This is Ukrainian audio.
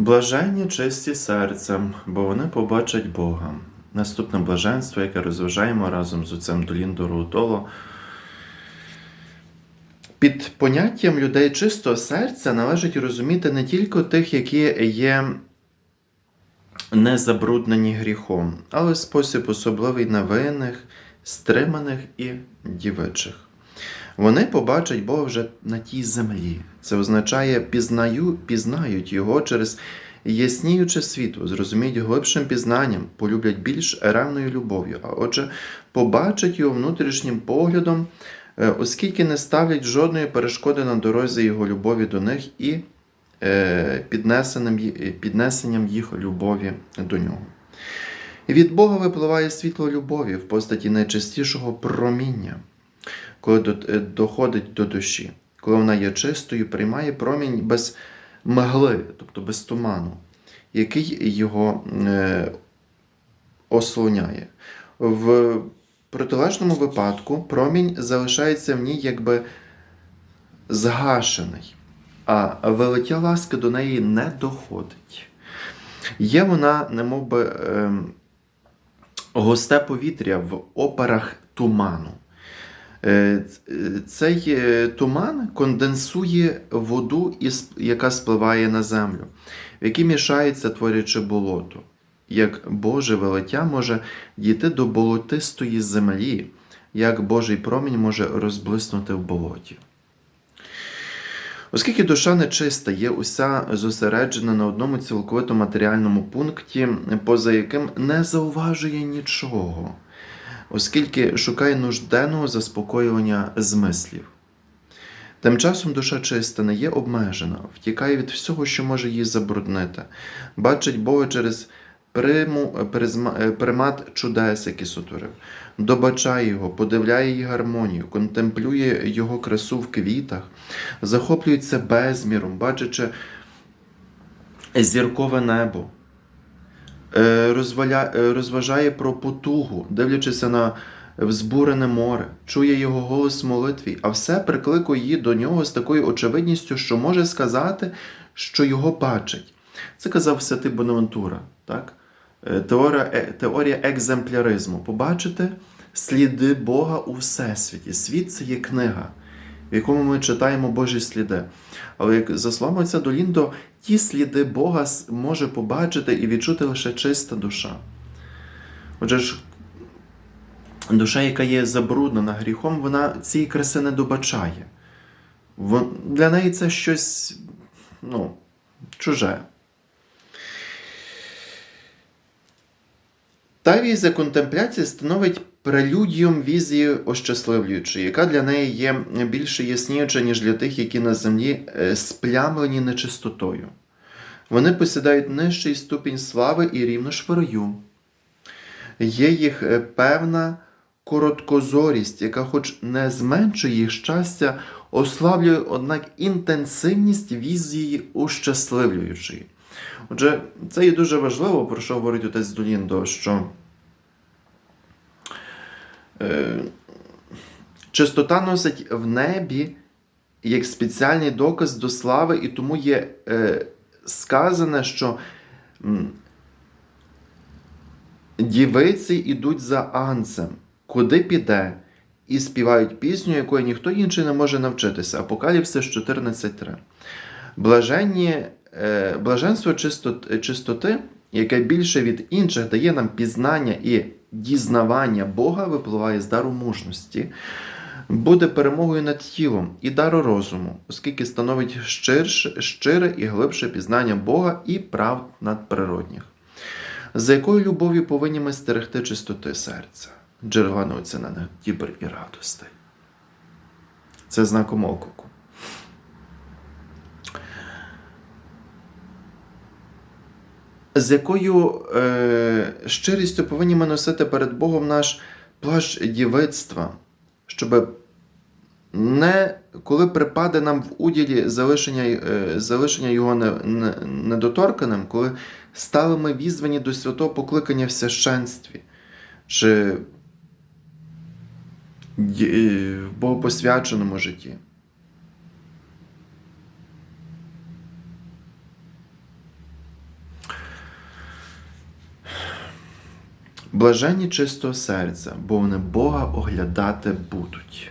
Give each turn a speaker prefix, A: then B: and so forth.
A: Блаженні чисті серцем, бо вони побачать Бога. Наступне блаженство, яке розважаємо разом з отцем Доліндо Роутоло. Під поняттям людей чистого серця належить розуміти не тільки тих, які є не забруднені гріхом, але спосіб особливий невинних, стриманих і дівичих. Вони побачать Бога вже на тій землі. Це означає, пізнаю, пізнають Його через ясніюче світло, зрозуміють глибшим пізнанням, полюблять більш ревною любов'ю, а отже, побачать його внутрішнім поглядом, е, оскільки не ставлять жодної перешкоди на дорозі його любові до них і е, піднесенням, їх любові до нього. Від Бога випливає світло любові в постаті найчистішого проміння, коли е, доходить до душі, коли вона є чистою, приймає промінь без мгли, тобто без туману, який його е, ослоняє. В протилежному випадку промінь залишається в ній якби згашений, а велиття ласки до неї не доходить. Є вона, немов би, ем, густе повітря в операх туману. Е, Цей е, туман конденсує воду, яка спливає на землю, в якій мішається, творячи болото. Як Боже велиття може дійти до болотистої землі, як Божий промінь може розблиснути в болоті. Оскільки душа нечиста є уся зосереджена на одному цілковито матеріальному пункті, поза яким не зауважує нічого, оскільки шукає нужденного заспокоювання змислів. Тим часом душа чиста не є обмежена, втікає від всього, що може її забруднити, бачить Бога через приму, призма- е, примат чудес, які сотворив, добачає його, подивляє її гармонію, контемплює його красу в квітах, захоплюється безміром, бачачи зіркове небо, розважає про потугу, дивлячися на взбурене море, чує його голос в молитві, а все прикликує її до нього з такою очевидністю, що може сказати, що його бачить. Це казав святий Бонавентура, так? Е, Теорія, е, теорія екземпляризму. Побачити сліди Бога у Всесвіті. Світ це є книга, в якому ми читаємо Божі сліди. Але як за словами Доліндо, ті сліди Бога може побачити і відчути лише чиста душа. Отже ж, душа, яка є забруднена гріхом, вона цієї краси не добачає. Для неї це щось ну, чуже. Та візія контемпляції становить прелюдіум візії ощасливлюючої, яка для неї є більше ясніюча, ніж для тих, які на землі е, сплямлені нечистотою. Вони посідають нижчий ступінь слави і рівно раю. Є їх е, певна короткозорість, яка, хоч не зменшує їх щастя, ослаблює, однак, інтенсивність візії ощасливлюючої. Отже, це є дуже важливо, про що говорить отець Доліндо, що е, чистота носить в небі як спеціальний доказ до слави, і тому є е, сказане, що дівиці йдуть за анцем, куди піде, і співають пісню, якої ніхто інший не може навчитися. Апокаліпсис 14.3. Блаженні, блаженство чистоти, чистоти, яке більше від інших дає нам пізнання і дізнавання Бога, випливає з дару мужності, буде перемогою над тілом і дару розуму, оскільки становить щирше, щире і глибше пізнання Бога і прав надприродніх. За якою любов'ю повинні ми стерегти чистоти серця, джерела неоцінених дібр і радостей. Це знаком оклику. З якою е, щирістю повинні ми носити перед Богом наш плащ дівицтва, щоб не коли припаде нам в уділі залишення, е, залишення його не, не, недоторканим, коли стали ми візвані до святого покликання в священстві, чи е, в богопосвяченому житті. Блаженні чистого серця, бо вони Бога оглядати будуть.